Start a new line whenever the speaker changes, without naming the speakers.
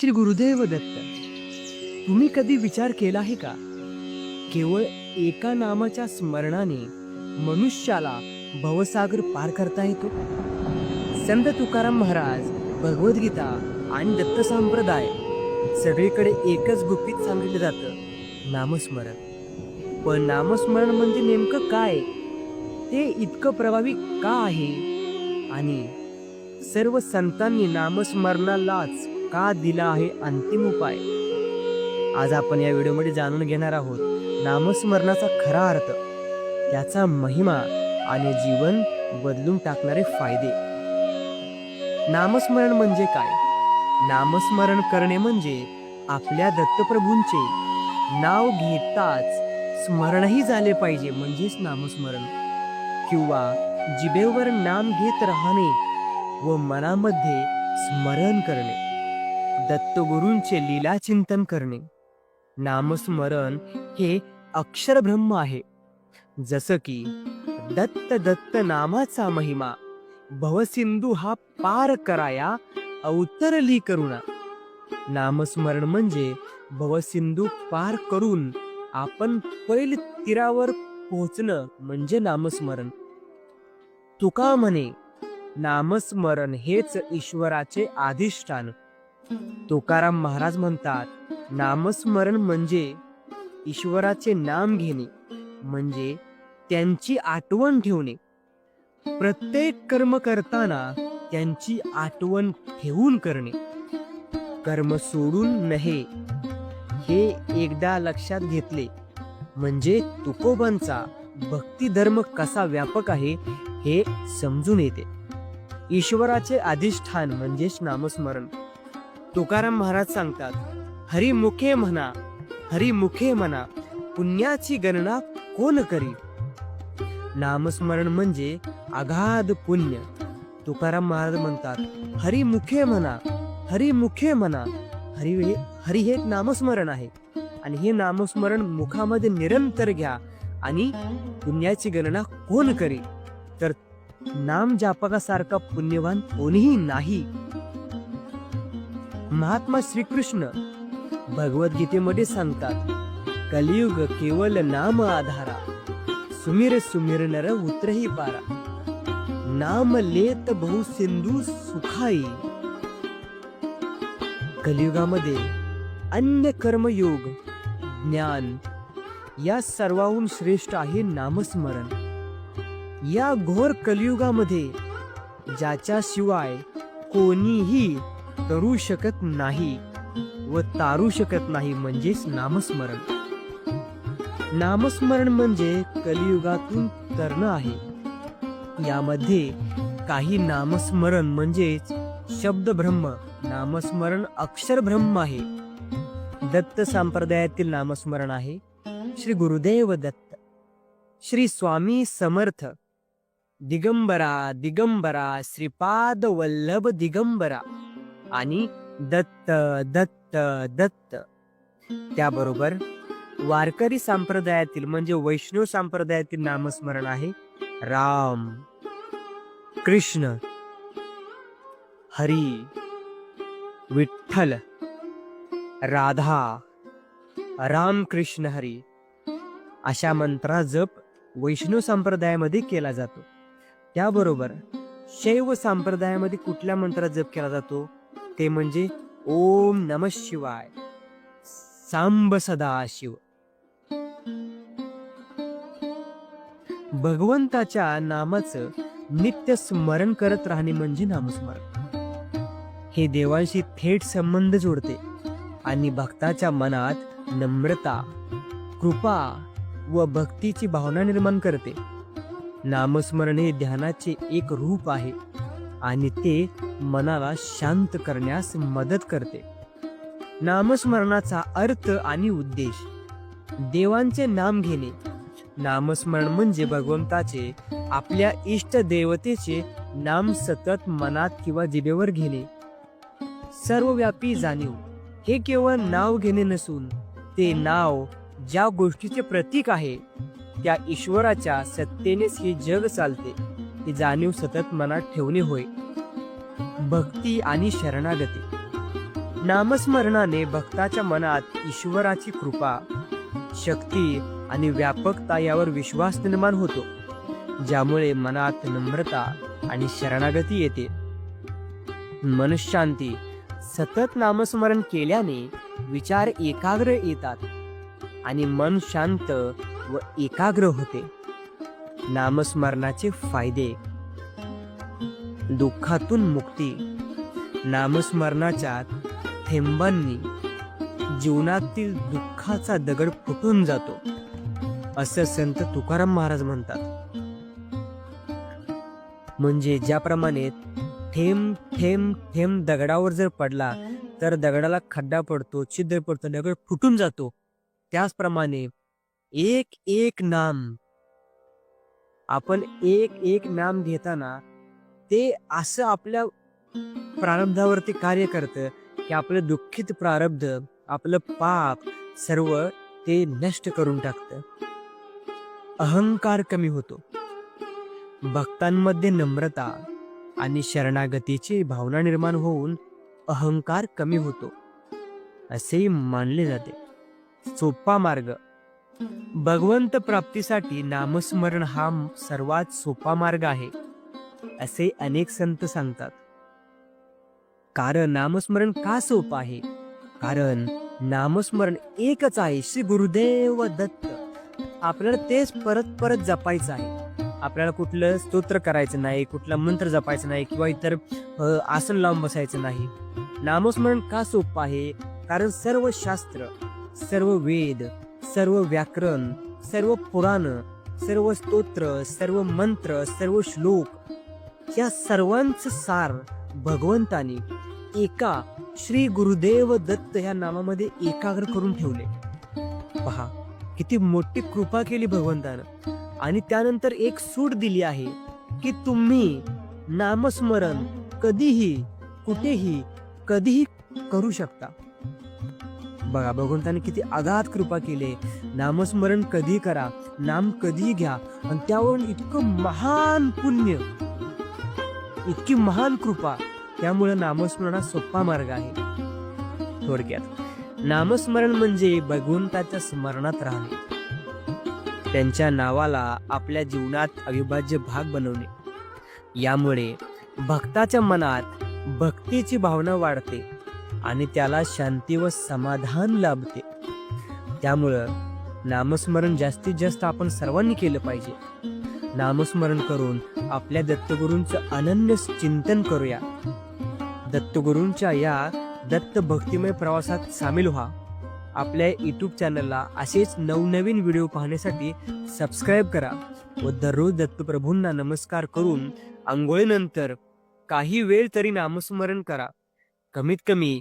श्री गुरुदेव दत्त. तुम्ही कधी विचार केला आहे का? केवळ एका नामाच्या स्मरणाने मनुष्याला भवसागर पार करता येतो? संत तुकाराम महाराज भगवद्गीता आणि दत्त संप्रदाय सगळीकडे एकच गुपित सांगितलं जातं नामस्मरण. पण नामस्मरण म्हणजे नेमकं काय? ते इतकं प्रभावी का आहे? आणि सर्व संतांनी नामस्मरणालाच का दिला आहे अंतिम उपाय? आज आपण या व्हिडिओमध्ये जाणून घेणार आहोत नामस्मरणाचा खरा अर्थ. त्याचा महिमा आणि जीवन बदलून टाकणारे फायदे. नामस्मरण म्हणजे काय? नामस्मरण करणे म्हणजे आपल्या दत्तप्रभूंचे नाव घेताच स्मरणही झाले पाहिजे म्हणजेच नामस्मरण. किंवा जिभेवर नाम घेत राहणे व मनामध्ये स्मरण करणे. दत्तगुरूंचे लीला चिंतन करणे. नामस्मरण हे अक्षरब्रह्म आहे. जसं की दत्त दत्त नामाचा महिमा भवसिंधू हा पार कराया अवतरली करुणा. नामस्मरण म्हणजे भवसिंधू पार करून आपण पैल तीरावर पोहोचणं म्हणजे नामस्मरण. तुका म्हणे नामस्मरण हेच ईश्वराचे अधिष्ठान तुकाराम महाराज म्हणतात नामस्मरण म्हणजे ईश्वराचे नाम घेणे म्हणजे त्यांची आठवण ठेवणे. प्रत्येक कर्म करताना त्यांची आठवण ठेवून करणे. कर्म सोडून नहे हे एकदा लक्षात घेतले. म्हणजे तुकोबांचा भक्ती धर्म कसा व्यापक आहे हे समजून येते. ईश्वराचे अधिष्ठान म्हणजेच नामस्मरण. तुकाराम महाराज सांगतात हरिमुखे म्हणा हरिमुखे म्हणा पुण्याची गणना कोण करी? नामस्मरण म्हणजे अगाध पुण्य. तुकाराम महाराज म्हणतात हरिमुखे म्हणा हरिमुखे म्हणा. हरी हरी हे एक नामस्मरण आहे. आणि हे नामस्मरण मुखामध्ये निरंतर घ्या आणि पुण्याची गणना कोण करी? तर नाम जापकासारखा पुण्यवान कोणीही नाही. महात्मा श्रीकृष्ण भगवद्गीतेमध्ये सांगतात कलियुग केवळ नाम आधारा सुमिर सुमिर नर उतरही पारा. नाम लेत बहु सिंधू सुखाई. कलियुगामध्ये अन्य कर्मयोग ज्ञान या सर्वाहून श्रेष्ठ आहे नामस्मरण. या घोर कलियुगामध्ये ज्याच्याशिवाय कोणीही करू शकत नाही व तारू शकत नाही म्हणजेच नामस्मरण. नामस्मरण म्हणजे कलियुगातून तरणं आहे. यामध्ये काही नामस्मरण म्हणजेच शब्द ब्रह्म नामस्मरण अक्षर ब्रह्म आहे. दत्त संप्रदायातील नामस्मरण आहे. श्री गुरुदेव दत्त श्री स्वामी समर्थ दिगंबरा दिगंबरा श्रीपाद वल्लभ दिगंबरा. आणि दत्त दत्त दत्त. त्याबरोबर वारकरी संप्रदायातील म्हणजे वैष्णव संप्रदायातील नामस्मरण आहे राम कृष्ण हरी विठ्ठल राधा राम कृष्ण हरी. अशा मंत्रा जप वैष्णव संप्रदायामध्ये केला जातो. त्याबरोबर शैव संप्रदायामध्ये कुठल्या मंत्रा जप केला जातो? ते म्हणजे ओम नम शिवाय. सांब सदा शिव. भगवंताच्या नामाचं नित्य स्मरण करत राहणे म्हणजे नामस्मरण. हे देवांशी थेट संबंध जोडते आणि भक्ताच्या मनात नम्रता कृपा व भक्तीची भावना निर्माण करते. नामस्मरण हे ध्यानाचे एक रूप आहे. आणि ते मनाला शांत करण्यास मदत करते. नामस्मरणाचा अर्थ आणि उद्देश. देवांचे नाम घेणे. नामस्मरण म्हणजे भगवंताचे आपल्या इष्ट देवतेचे नाम सतत मनात किंवा जिभेवर घेणे. सर्वव्यापी जाणीव. हे केवळ नाव घेणे नसून ते नाव ज्या गोष्टीचे प्रतीक आहे त्या ईश्वराच्या सत्तेनेच हे जग चालते. ही जाणीव सतत मनात ठेवणे होय. भक्ती आणि शरणागती. नामस्मरणाने भक्ताच्या मनात ईश्वराची कृपा शक्ती आणि व्यापकता यावर विश्वास निर्माण होतो ज्यामुळे मनात नम्रता आणि शरणागती येते. मनशांती सतत नामस्मरण केल्याने विचार एकाग्र येतात आणि मन शांत व एकाग्र होते. नामस्मरणाचे फायदे. दुःखातून मुक्ती. नामस्मरणाच्या थेंबांनी जीवनातील दुःखाचा दगड फुटून जातो. असं संत तुकाराम महाराज म्हणतात. म्हणजे ज्याप्रमाणे थेंब थेंब थेंब दगडावर जर पडला तर दगडाला खड्डा पडतो छिद्र पडतो दगड फुटून जातो. त्याचप्रमाणे एक एक नाम आपण एक एक नाम घेताना ते असं आपल्या प्रारब्धावरती कार्य करतं की आपलं दुःखित प्रारब्ध आपलं पाप सर्व ते नष्ट करून टाकतं. अहंकार कमी होतो. भक्तांमध्ये नम्रता आणि शरणागतीची भावना निर्माण होऊन अहंकार कमी होतो. असेही मानले जाते. सोपा मार्ग भगवंत प्राप्तीसाठी नामस्मरण हा सर्वात सोपा मार्ग आहे असे अनेक संत सांगतात. कारण नामस्मरण का सोपं आहे? कारण नामस्मरण एकच आहे श्री गुरुदेव दत्त. आपल्याला तेच परत परत जपायचं आहे. आपल्याला कुठलं स्तोत्र करायचं नाही कुठला मंत्र जपायचं नाही किंवा इतर आसन लावून बसायचं नाही. नामस्मरण का सोपं आहे? कारण सर्व शास्त्र सर्व वेद सर्व व्याकरण सर्व पुराण सर्व स्तोत्र सर्व मंत्र सर्व श्लोक या सर्वांचं सार भगवंतानी एका श्री गुरुदेव दत्त या नामामध्ये एकाग्र करून ठेवले. पहा किती मोठी कृपा केली भगवंतानं. आणि त्यानंतर एक सूट दिली आहे की तुम्ही नामस्मरण कधीही कुठेही कधीही करू शकता. बघा भगवंताने किती अगाध कृपा केली. नामस्मरण कधी करा नाम कधी घ्या आणि त्यावरून इतकं महान पुण्य इतकी महान कृपा त्यामुळे नामस्मरण हा सोपा मार्ग आहे. थोडक्यात नामस्मरण म्हणजे भगवंताच्या स्मरणात राहणे. त्यांच्या नावाला आपल्या जीवनात अविभाज्य भाग बनवणे. यामुळे भक्ताच्या मनात भक्तीची भावना वाढते. आणि त्याला शांती व समाधान लाभते. त्यामुळं नामस्मरण जास्तीत जास्त आपण सर्वांनी केलं पाहिजे. नामस्मरण करून आपल्या दत्तगुरूंचं अनन्य चिंतन करूया. दत्तगुरूंच्या या दत्त भक्तिमय प्रवासात सामील व्हा. आपल्या यूट्यूब चॅनलला असेच नवनवीन व्हिडिओ पाहण्यासाठी सबस्क्राईब करा व दररोज दत्तप्रभूंना नमस्कार करून आंघोळीनंतर काही वेळ तरी नामस्मरण करा. कमीत कमी